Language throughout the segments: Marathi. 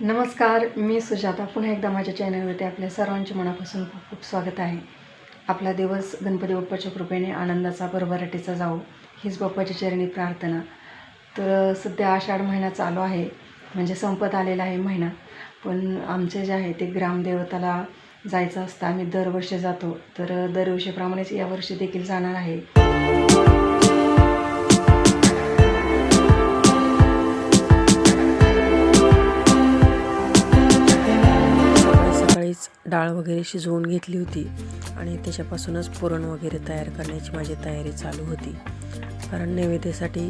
नमस्कार मी सुजाता. पुन्हा एकदा माझ्या चॅनलवरती आपल्या सर्वांचे मनापासून खूप खूप स्वागत आहे. आपला दिवस गणपती बाप्पाच्या कृपेने आनंदाचा भरभराटीचा जाऊ हीच बाप्पाची चरणी प्रार्थना. तर सध्या आषाढ महिना चालू आहे म्हणजे संपत आलेला आहे महिना. पण आमचे जे आहे ते ग्रामदेवताला जायचं असतं. आम्ही दरवर्षी जातो. तर दरवर्षीप्रमाणेच यावर्षी देखील जाणार आहे. आधीच डाळ वगैरे शिजवून घेतली होती आणि त्याच्यापासूनच पुरण वगैरे तयार करण्याची माझी तयारी चालू होती. कारण नैवेद्यासाठी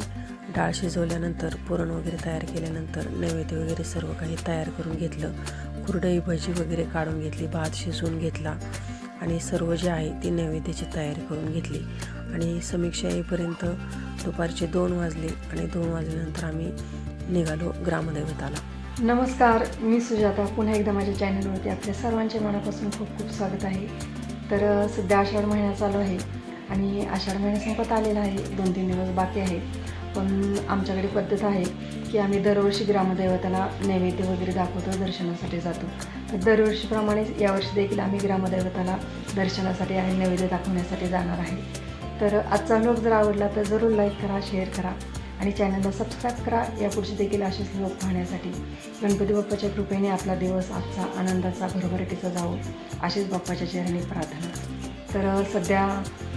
डाळ शिजवल्यानंतर पुरण वगैरे तयार केल्यानंतर नैवेद्य वगैरे सर्व काही तयार करून घेतलं. कुरडई भजी वगैरे काढून घेतली भात शिजवून घेतला आणि सर्व जे आहे ती नैवेद्याची तयारी करून घेतली. आणि समीक्षा येईपर्यंत दुपारचे दोन वाजले आणि दोन वाजल्यानंतर आम्ही निघालो ग्रामदैवताला. नमस्कार मी सुजाता. पुन्हा एकदा माझ्या चॅनलवरती आपल्या सर्वांच्या मनापासून खूप खूप स्वागत आहे. तर सध्या आषाढ महिना चालू आहे आणि आषाढ महिना संपत आलेला आहे. दोन तीन दिवस बाकी आहे. पण आमच्याकडे पद्धत आहे की आम्ही दरवर्षी ग्रामदैवताला नैवेद्य वगैरे दाखवतो दर्शनासाठी जातो. तर दरवर्षीप्रमाणेच यावर्षी देखील आम्ही ग्रामदैवताला दर्शनासाठी आणि नैवेद्य दाखवण्यासाठी जाणार आहे. तर आजचा व्लॉग जर आवडला तर जरूर लाईक करा शेअर करा. आणि चॅनलला सबस्क्राईब करा. यापुढचे देखील असेच लोक पाहण्यासाठी गणपती बाप्पाच्या कृपेने आपला दिवस आजचा आनंदाचा भरभराटीचा जावो अशीच बाप्पाच्या चेहऱ्याने प्रार्थना. तर सध्या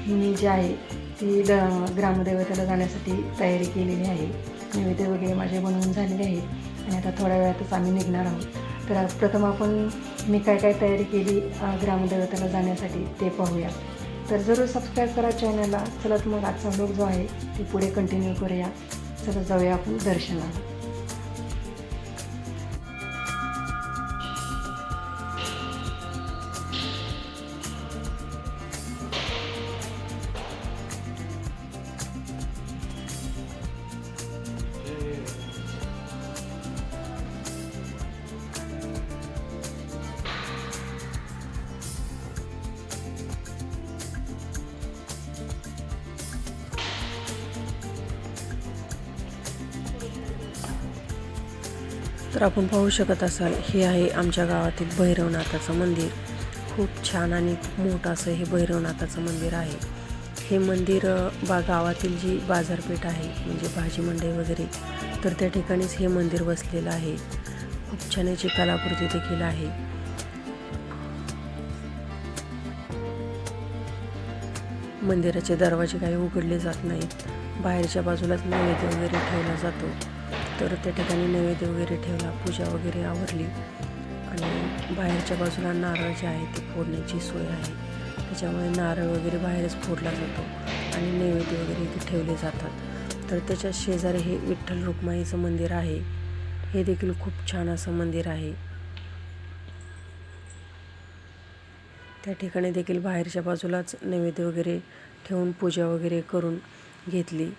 मी जी आहे ती द ग्रामदेवतेला जाण्यासाठी तयारी केलेली आहे. नैवेद्य वगैरे माझे बनवून झालेले आहेत. आणि आता थोड्या वेळातच आम्ही निघणार आहोत. तर प्रथम आपण मी काय काय तयारी केली ग्रामदेवतेला जाण्यासाठी ते पाहूया. तर जरूर सबस्क्राईब करा चॅनलला चलत मग आजचा व्लॉग जो आहे ते पुढे कंटिन्यू करूया. चला जाऊया आपण दर्शनाला. तर आपण पाहू शकत असाल हे आहे आमच्या गावातील भैरवनाथाचं मंदिर. खूप छान आणि मोठं असं हे भैरवनाथाचं मंदिर आहे. हे मंदिर बा गावातील जी बाजारपेठ आहे म्हणजे भाजी मंडई वगैरे तर त्या ठिकाणीच हे मंदिर वसलेलं आहे. खूप छान याची कलाकृती देखील आहे. मंदिराचे दरवाजे काही उघडले जात नाहीत. बाहेरच्या बाजूलाच नैवेद्य वगैरे ठेवला जातो. तर त्या ठिकाणी नैवेद्य वगैरे ठेवला पूजा वगैरे आवरली. आणि बाहेरच्या बाजूला नारळ जे आहे ते फोडण्याची सोय आहे. त्याच्यामुळे नारळ वगैरे बाहेरच फोडला जातो आणि नैवेद्य वगैरे इथे ठेवले जातात. तर त्याच्या शेजारी हे विठ्ठल रुक्माईचं मंदिर आहे. हे देखील खूप छान असं मंदिर आहे. त्या ठिकाणी देखील बाहेरच्या बाजूलाच नैवेद्य वगैरे ठेवून पूजा वगैरे करून घेतली.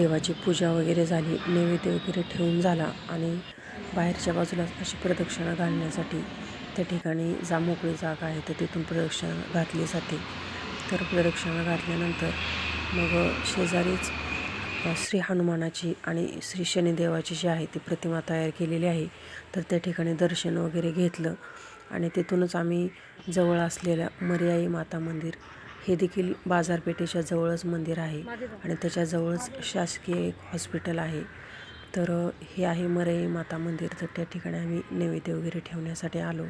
देवाची पूजा वगैरे झाली नैवेद्य वगैरे ठेवून झाला आणि बाहेरच्या बाजूला अशी प्रदक्षिणा घालण्यासाठी त्या ठिकाणी जा मोकळी जागा आहे तर तिथून प्रदक्षिणा घातली जाते. तर प्रदक्षिणा घातल्यानंतर मग शेजारीच श्री हनुमानाची आणि श्री शनिदेवाची जी आहे ती प्रतिमा तयार केलेली आहे. तर त्या ठिकाणी दर्शन वगैरे घेतलं आणि तिथूनच आम्ही जवळ असलेल्या मर्याई माता मंदिर हे देखील बाजारपेठेच्या जवळच मंदिर आहे आणि त्याच्याजवळच शासकीय एक हॉस्पिटल आहे. तर हे आहे मरई माता मंदिर. तर त्या ठिकाणी आम्ही नैवेद्य वगैरे ठेवण्यासाठी आलो.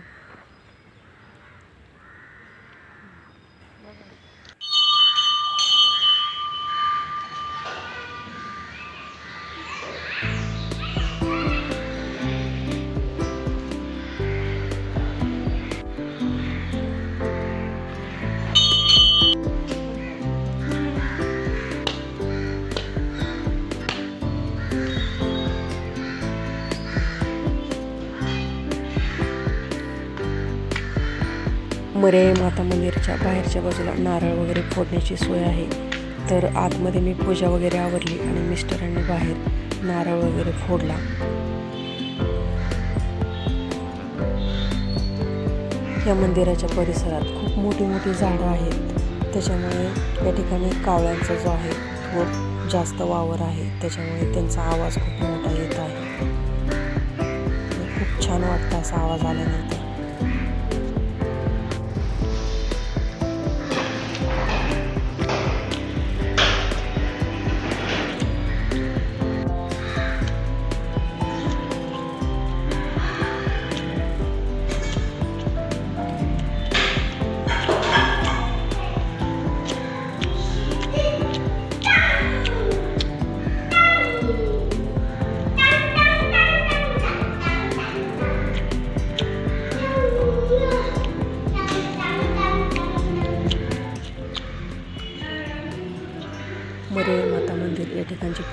मरे माता मंदिरच्या बाहेरच्या बाजूला नारळ वगैरे फोडण्याची सोय आहे. तर आतमध्ये मी पूजा वगैरे आवरली आणि मिस्टरांनी बाहेर नारळ वगैरे फोडला. या मंदिराच्या परिसरात खूप मोठी मोठी झाडं आहेत. त्याच्यामुळे या ठिकाणी कावळ्यांचा जो आहे तो जास्त वावर आहे. त्याच्यामुळे त्यांचा आवाज खूप मोठा येत आहे. खूप छान वाटतं असा आवाज आल्यानंतर.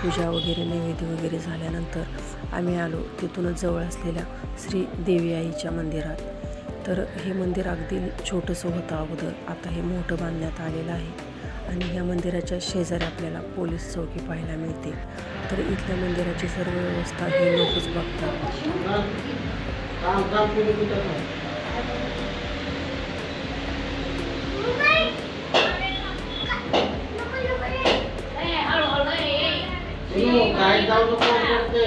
पूजा वगैरे नैवेद्य वगैरे झाल्यानंतर आम्ही आलो तिथूनच जवळ असलेल्या श्री देवी आईच्या मंदिरात तर हे मंदिर अगदी छोटंसं होतं अगोदर आता हे मोठं बांधण्यात आलेलं आहे आणि या मंदिराच्या शेजारी आपल्याला पोलीस चौकी पाहायला मिळते तर इथल्या मंदिराची सर्व व्यवस्था हे लोकच बघतात जाऊ नको करते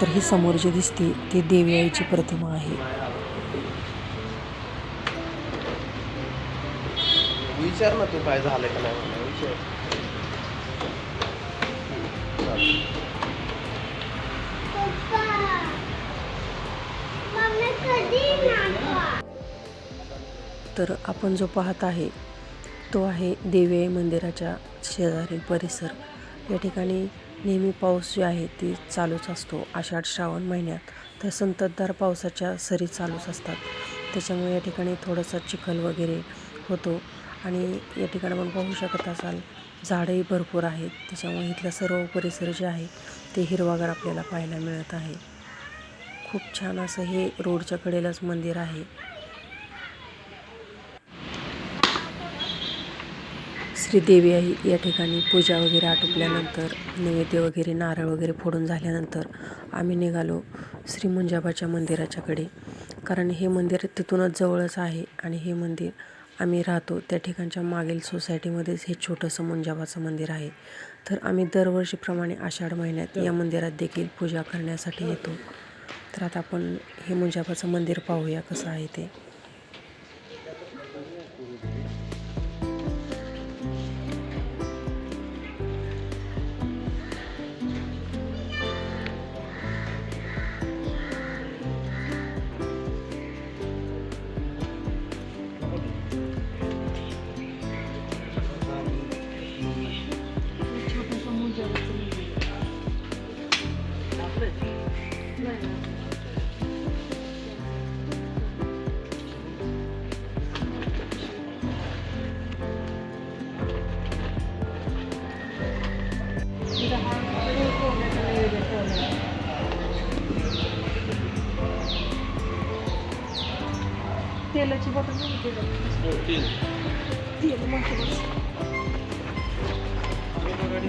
तर ही समोर जे दिसते ती देवी आईची प्रतिमा आहे. विचार ना तू काय झालं का नाही विचार. तर आपण जो पाहत आहे तो आहे देवी मंदिराच्या शेजारील परिसर. या ठिकाणी नेहमी पाऊस जे आहे ती चालूच असतो. आषाढ श्रावण महिन्यात तर संततधार पावसाच्या सरी चालूच असतात. त्याच्यामुळे या ठिकाणी थोडंसं चिखल वगैरे होतो. आणि या ठिकाणी आपण पाहू शकत असाल झाडंही भरपूर आहेत. त्याच्यामुळे इथला सर्व परिसर जे आहे ते हिरवागार आपल्याला पाहायला मिळत आहे. खूप छान असं हे रोडच्या कडेलाच मंदिर आहे. श्रीदेवी आहे. या ठिकाणी पूजा वगैरे आटोपल्यानंतर नैवेद्य वगैरे नारळ वगैरे फोडून झाल्यानंतर आम्ही निघालो श्री मुंजाबाच्या मंदिराच्याकडे. कारण हे मंदिर तिथूनच जवळच आहे आणि हे मंदिर आम्ही राहतो त्या ठिकाणच्या मागील सोसायटीमध्येच हे छोटंसं मुंजाबाचं मंदिर आहे. तर आम्ही दरवर्षीप्रमाणे आषाढ महिन्यात या मंदिरात देखील पूजा करण्यासाठी येतो. तर आता आपण हे मुंजाबाचं मंदिर पाहूया कसं आहे ते. तेलाची बॉटल बॉटल.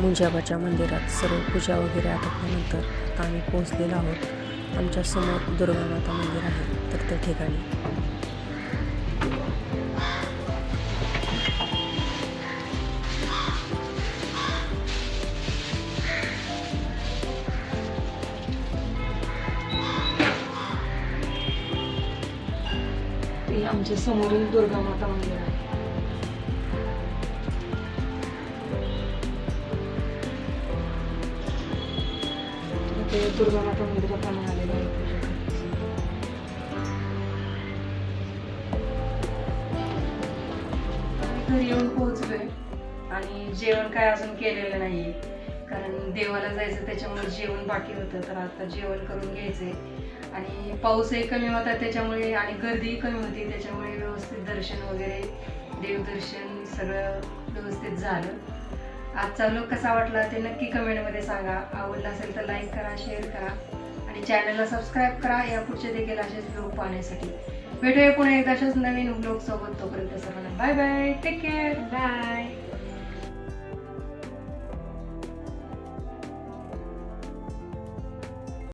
मुंजाबाच्या मंदिरात सर्व पूजा वगैरे आटोपल्यानंतर आता आम्ही पोहोचलेलो आहोत. आमच्यासमोर दुर्गा माता मंदिर आहे. तर त्या ठिकाणी ते आमच्या समोरील दुर्गा माता मंदिर आहे. ते दुर्गा माता मंदिरात आम्ही आलेलो आहे आम्ही घरी येऊन पोहोचलोय. आणि जेवण काय अजून केलेलं नाही कारण देवाला जायचं त्याच्यामुळे जेवण बाकी होतं. तर आता जेवण करून घ्यायचंय. आणि पाऊसही कमी होता त्याच्यामुळे आणि गर्दीही कमी होती त्याच्यामुळे व्यवस्थित दर्शन वगैरे देवदर्शन सगळं व्यवस्थित झालं. आजचा लोक कसा वाटला ते नक्की कमेंटमध्ये सांगा. आवडला असेल तर लाईक करा शेअर करा. आणि चॅनलला सबस्क्राईब करा. या पुढचे देखील असेच व्लॉग पाहण्यासाठी. भेटूया पुन्हा एकदा अशाच नवीन व्लॉग सोबत. तोपर्यंत सर्वांना bye bye take care bye